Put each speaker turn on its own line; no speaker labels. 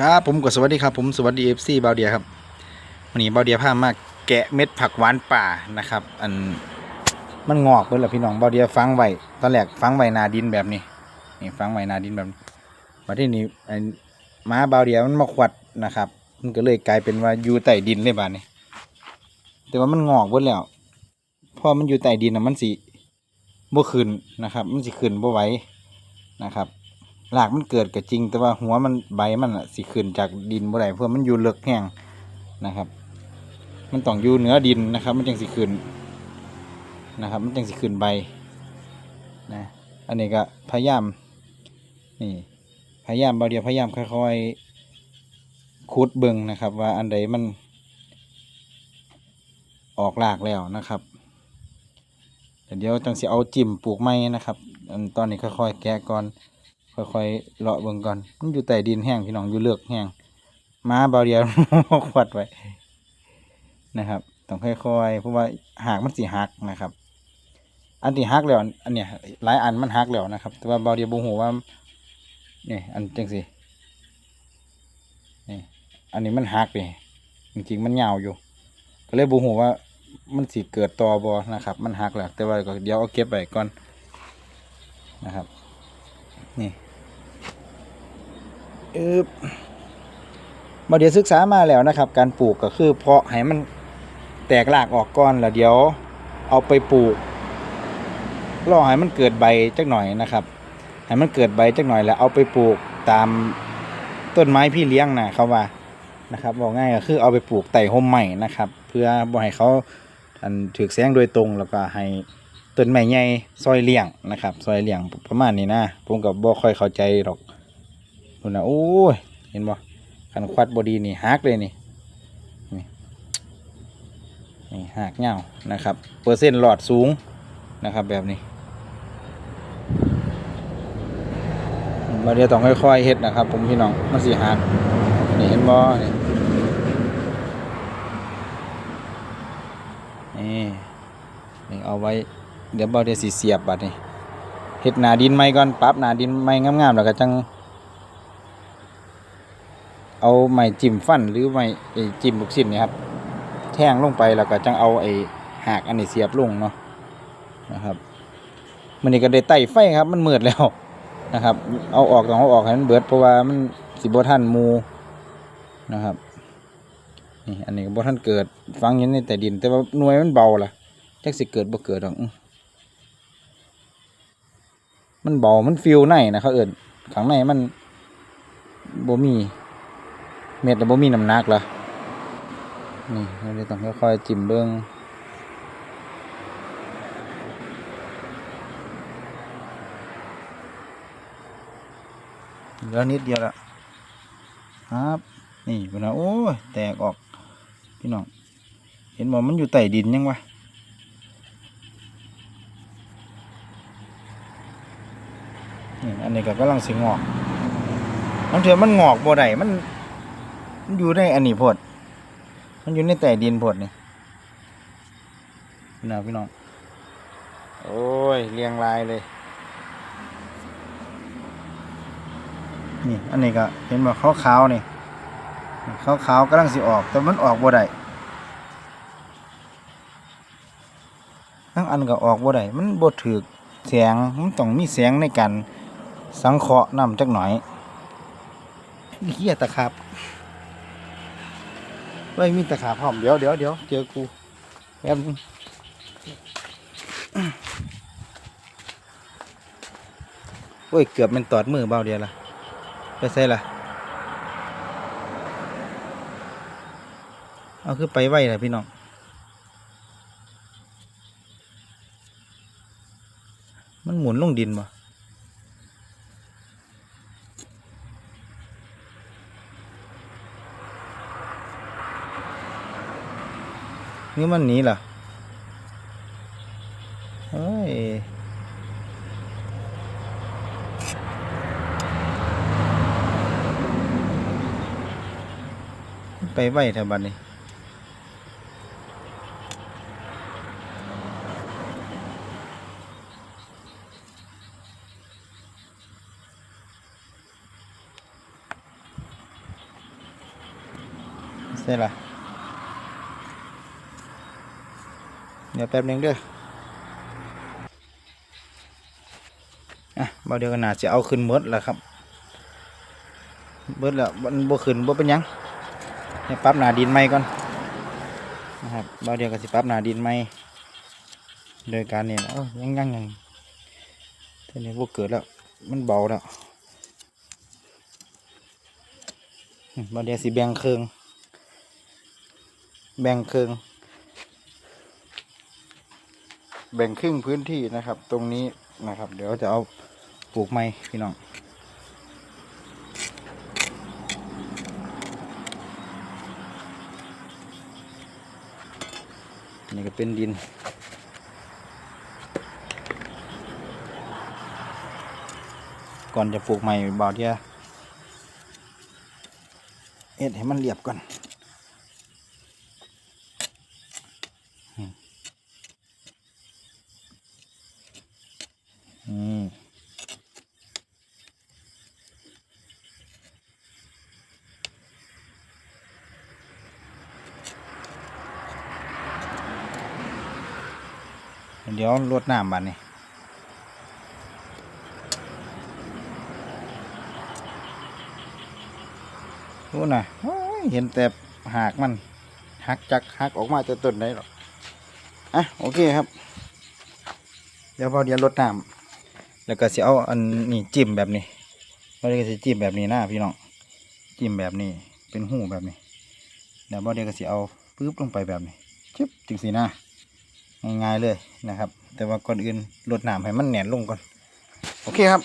ครับผมก็สวัสดีครับผมสวัสดีเอฟซีบาวเดียครับวันนี้บาวเดียพามาแกะเม็ดผักหวานป่านะครับ อันมันงอกเพิ่นล่ะพี่น้องบาวเดียฟังไว้ตอนแรกฟังไว้นาดินแบบนี้นี่ฟังไว้นาดินแบบนี้มาที่นี่ไอ้หม้าบาวเดียมันมาขวัดนะครับ มันก็เลยกลายเป็นว่าอยู่ใต้ดินเลยบาดนี้ แต่ว่ามันงอกเบิดแล้วพอมันอยู่ใต้ดินนะมันสิบ่ขึ้นนะครับ มันสิขึ้นบ่ไหวนะครับ รากมันเกิดก็จริง แต่ว่าหัวมันใบมันสิขึ้นจากดินบ่ได้เพื่อมันอยู่เลึกแห้งนะครับ มันต้องอยู่เหนือดินนะครับ มันจึงสิขึ้นนะครับ มันจึงสิขึ้นใบนะอันนี้ก็พยายามนี่พยายามเบาเดียวพยายามค่อยๆขุดเบิ่งนะครับ ว่าอันใดมันออกรากแล้วนะครับเดี๋ยวจังสิเอาจิ้มปลูกไม้นะครับ ตอนนี้ค่อยๆแกะก่อน ค่อยๆเลาะเบิ่งก่อนมันอยู่ใต้ดินแห้งพี่น้องอยู่เลือกแห้งม้าเบาเดียวขวัดไว้นะครับ ต้องค่อยๆเพราะว่าหากมันสิหักนะครับ อันที่หักแล้วอันเนี้ยหลายอันมันหักแล้วนะครับ แต่ว่าเบาเดียวบ่ฮู้ว่านี่อันจังสินี่อันนี้มันหักนี่จริงๆมันยาวอยู่ ก็เลยบ่ฮู้ว่ามันสิเกิดต่อบ่นะครับ มันหักแล้วแต่ว่าก็เดี๋ยวเอาเก็บไว้ก่อนนะครับ นี่ อึบมาเดี๋ยวศึกษามาแล้วนะครับ การปลูกก็คือเพาะให้มันแตกรากออกก่อนแล้วเดี๋ยวเอาไปปลูกรอให้มันเกิดใบจักหน่อยนะครับให้มันเกิดใบจักหน่อยแล้วเอาไปปลูกตามต้นไม้พี่เลี้ยงนะเขาว่านะครับบอกง่ายก็คือเอาไปปลูกไต่ห่มใหม่นะครับ เพื่อบ่ให้เขาอันถือแสงโดยตรงแล้วก็ให้ต้นไม้ใหญ่ซอยเลี้ยงนะครับซอยเลี้ยงประมาณนี้นะผมกับบ่ค่อยเข้าใจหรอก ดูนะโอ้ย เห็นบ่คันควัดบอดีนี่หักเลยนี่ นี่นี่หักเงานะครับ เปอร์เซ็นต์หลอดสูงนะครับแบบนี้มาเดี๋ยวต้องค่อยๆเฮ็ดนะครับ ผมพี่น้องมันสิหักนี่เห็นบ่นี่นี่นี่เอาไว้ เดี๋ยวบ่ได้สิเสียบบัดนี้เฮ็ดหนาดินใหม่ก่อนปรับหนาดินใหม่งามๆแล้วก็จัง เอาไม้จิ้มฟันหรือไม้จิ้มลูกชิ้นนี่ครับ แทงลงไปแล้วก็จังเอาไอ้หากอันนี้เสียบลงเนาะนะครับมันนี่ก็ได้ไต่ไฟครับ มันมืดแล้วนะครับ เอาออกต้องเอาออกให้มันเบิดเพราะว่ามันสิบ่ทันมูนะครับนี่อันนี้ก็บ่ทันเกิดฟังยันในแต่ดิน แต่ว่าหน่วยมันเบาล่ะแจักสิเกิดบ่เกิดหรอกมันเบามันฟิวในนะเขาเอิ้นข้างในมันบ่มี เม็ดแล้วบ่มีน้ำหนักละนี่เราต้องค่อยๆจิ้มเบิ่งเหลือนิดเดียวละครับ นี่พุ่นนะโอ้ยแตกออก พี่น้อง เห็นบ่มันอยู่ใต้ดินยังวะนี่อันนี้ก็กำลังสิงอกมันเถอะมันงอกบ่ได้มัน มันอยู่ในอันนี้พด มันอยู่ในแต่ดินพดนี่พี่น้องพี่น้อง โอ้ยเรียงรายเลย นี่ อันนี้ก็เห็นบ่าขาวๆนี่ขาวๆกำลังสิออก แต่มันออกบ่ได้ทั้งอันก็ออกบ่ได้มันบ่ถือแสงมันต้องมีแสงในการสังเคราะห์น้ำจักหน่อยเฮียตะขาบ เฮ้ยมีตะขาพร้อมเดี๋ยวเดี๋ยวเดี๋ยวเจอกูแป๊บนึงโอ้ยเกือบเป็นตอดมือเบาเดียวละไปใส่ละเอาคือไปไว้เลยพี่น้องมันหมุนลงดินบ่ นี่มันหนีเหรอเฮ้ยไปไหวแถวบ้านนี้ใช่ละ เดี๋ยวแป๊บหนึงเด้ออะบ่เดียวกันน่าจะเอาขึ้นหมดแล้วครับเบิดแล้วมันบ่ขึ้นบ่เป็นยังให้ปรับหนาดินใหม่ก่อนนะครับบ่เดียวก็สิปรับหนาดินใหม่โดยการเนี่นะเอ้ยังยังยังทีนี้บ่เกิดแล้วมันเบาแล้วบ่เดียวสิแบ่งเครื่องแบ่งครึ่ง แบ่งครึ่งพื้นที่นะครับ ตรงนี้นะครับ เดี๋ยวจะเอาปลูกไม้พี่น้องนี่ก็เป็นดิน ก่อนจะปลูกใหม่บ่าเดียเอ็ดให้มันเรียบก่อน เดี๋ยวรดน้ำบัดนี้รู้นะเห็นแต่หากมันหักจากหักออกมาจะต้นได้หรอกอะโอเคครับ เดี๋ยวพอเดี๋ยวรดน้ำแล้วก็สิเอาอันนี้จิ้มแบบนี้พอเดี๋ยวก็สิจิ้มแบบนี้นะพี่น้องจิ้มแบบนี้เป็นหูแบบนี้เดี๋ยวพอเดี๋ยวก็สิเอาปึ๊บลงไปแบบนี้จึ๊บจึงสีหนะ ง่ายๆเลยนะครับ แต่ว่าก่อนอื่นลดน้ำให้มันแหนนลงก่อน โอเคครับ